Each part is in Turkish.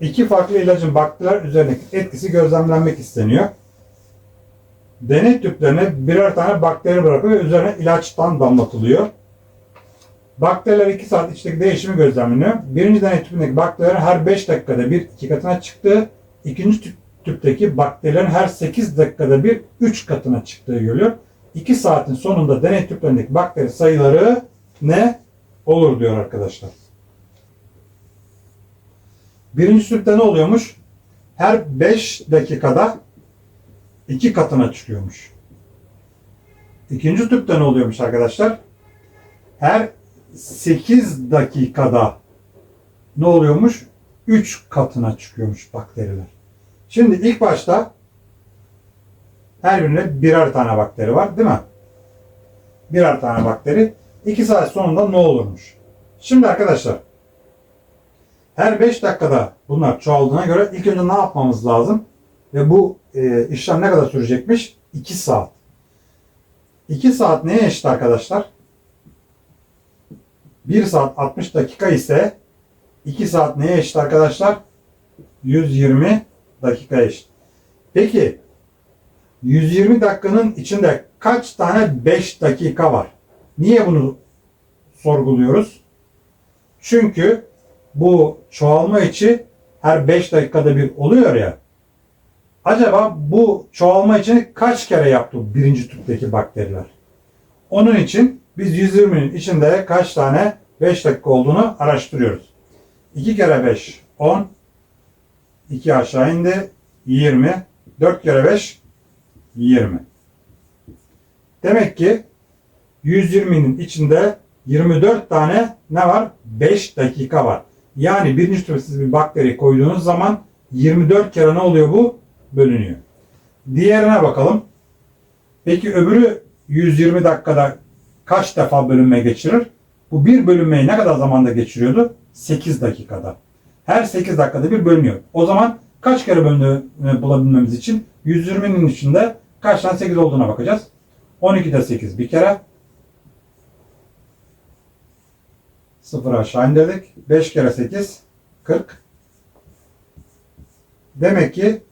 İki farklı ilacın bakteriler üzerindeki etkisi gözlemlenmek isteniyor. Deney tüplerine birer tane bakteri bırakılıyor ve üzerine ilaçtan damlatılıyor. Bakteriler 2 saat içindeki değişimi gözlemleniyor. Birinci deney tüpündeki bakterilerin her 5 dakikada bir iki katına çıktığı, ikinci tüp, tüpteki bakterilerin her 8 dakikada bir 3 katına çıktığı görülüyor. 2 saatin sonunda deney tüplerindeki bakteri sayıları ne olur diyor arkadaşlar. Birinci tüpte ne oluyormuş? Her 5 dakikada 2 katına çıkıyormuş. İkinci tüpte ne oluyormuş arkadaşlar? Her 8 dakikada ne oluyormuş? 3 katına çıkıyormuş bakteriler. Şimdi ilk başta her birine birer tane bakteri var değil mi? Birer tane bakteri. 2 saat sonunda ne olurmuş? Şimdi arkadaşlar her 5 dakikada bunlar çoğaldığına göre ilk önce ne yapmamız lazım? Ve bu e, işlem ne kadar sürecekmiş? 2 saat. 2 saat neye eşit arkadaşlar? 1 saat 60 dakika ise 2 saat neye eşit arkadaşlar? 120 dakika eşit. Peki 120 dakikanın içinde kaç tane 5 dakika var? Niye bunu sorguluyoruz? Çünkü bu çoğalma içi her 5 dakikada bir oluyor ya. Acaba bu çoğalma için kaç kere yaptı birinci tüpteki bakteriler? Onun için biz 120'nin içinde kaç tane 5 dakika olduğunu araştırıyoruz. 2 kere 5 10 2 aşağı indi 20 4 kere 5 20 Demek ki 120'nin içinde 24 tane ne var? 5 dakika var. Yani birinci tüpe siz bir bakteri koyduğunuz zaman 24 kere ne oluyor bu? Bölünüyor. Diğerine bakalım. Peki öbürü 120 dakikada kaç defa bölünme geçirir? Bu bir bölünmeyi ne kadar zamanda geçiriyordu? 8 dakikada. Her 8 dakikada bir bölünüyor. O zaman kaç kere bölündüğünü bulabilmemiz için 120'nin içinde kaç tane 8 olduğuna bakacağız. 12'de 8 bir kere. 0 aşağı indirdik. 5 kere 8 40. Demek ki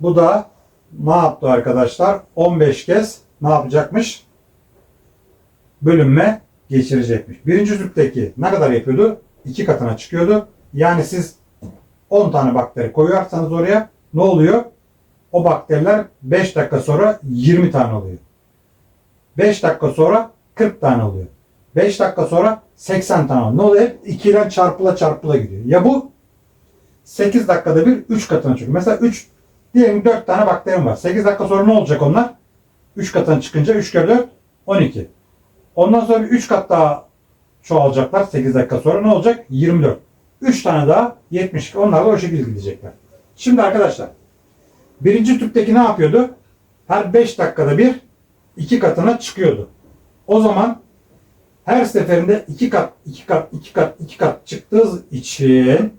bu da ne yaptı arkadaşlar? 15 kez ne yapacakmış? Bölünme geçirecekmiş. Birinci tüpteki ne kadar yapıyordu? 2 katına çıkıyordu. Yani siz 10 tane bakteri koyarsanız oraya ne oluyor? O bakteriler 5 dakika sonra 20 tane oluyor. 5 dakika sonra 40 tane oluyor. 5 dakika sonra 80 tane. Ne oluyor? Hep 2 ile çarpıla çarpıla gidiyor. Ya bu 8 dakikada bir 3 katına çıkıyor. Mesela 3 diyelim 4 tane bakterim var. 8 dakika sonra ne olacak onlar? 3 katına çıkınca 3 kere 4 12. Ondan sonra bir 3 kat daha çoğalacaklar 8 dakika sonra ne olacak? 24. 3 tane daha 72. Onlar da o şekilde gidecekler. Şimdi arkadaşlar birinci tüpteki ne yapıyordu? Her 5 dakikada bir 2 katına çıkıyordu. O zaman her seferinde 2 kat, 2 kat, 2 kat, 2 kat çıktığı için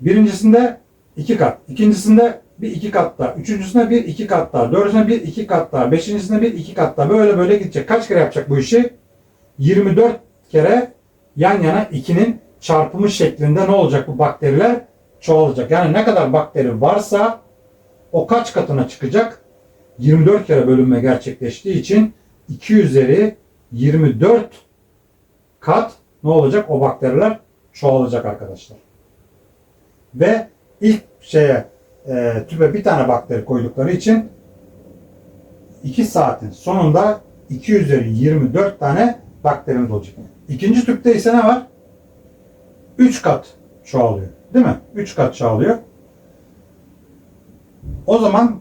birincisinde 2 kat, ikincisinde bir iki kat daha, üçüncüsünde bir iki kat daha, dördüncüsünde bir iki kat daha, beşincisinde bir iki kat daha böyle böyle gidecek. Kaç kere yapacak bu işi? 24 kere yan yana 2'nin çarpımı şeklinde ne olacak bu bakteriler? Çoğalacak. Yani ne kadar bakteri varsa o kaç katına çıkacak? 24 kere bölünme gerçekleştiği için 2 üzeri 24 kat ne olacak? O bakteriler çoğalacak arkadaşlar. Ve ilk şeye e, tüpe bir tane bakteri koydukları için 2 saatin sonunda 2 üzeri 24 tane bakterimiz olacak. İkinci tüpte ise ne var? 3 kat çoğalıyor. Değil mi? 3 kat çoğalıyor. O zaman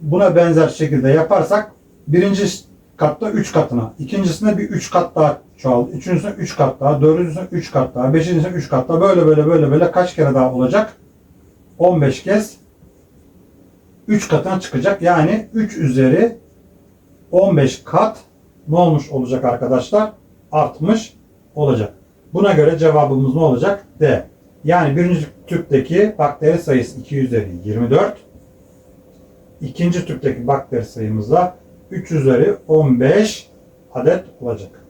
buna benzer şekilde yaparsak birinci katta 3 katına, ikincisinde bir 3 kat daha çoğaldı. Üçüncüsünde 3 kat daha, dördüncüsünde 3 kat daha, beşincisinde 3 kat daha böyle böyle böyle böyle kaç kere daha olacak? 15 kez 3 katına çıkacak. Yani 3 üzeri 15 kat ne olmuş olacak arkadaşlar? Artmış olacak. Buna göre cevabımız ne olacak? D. Yani birinci tüpteki bakteri sayısı 2 üzeri 24. İkinci tüpteki bakteri sayımız da 3 üzeri 15 adet olacak.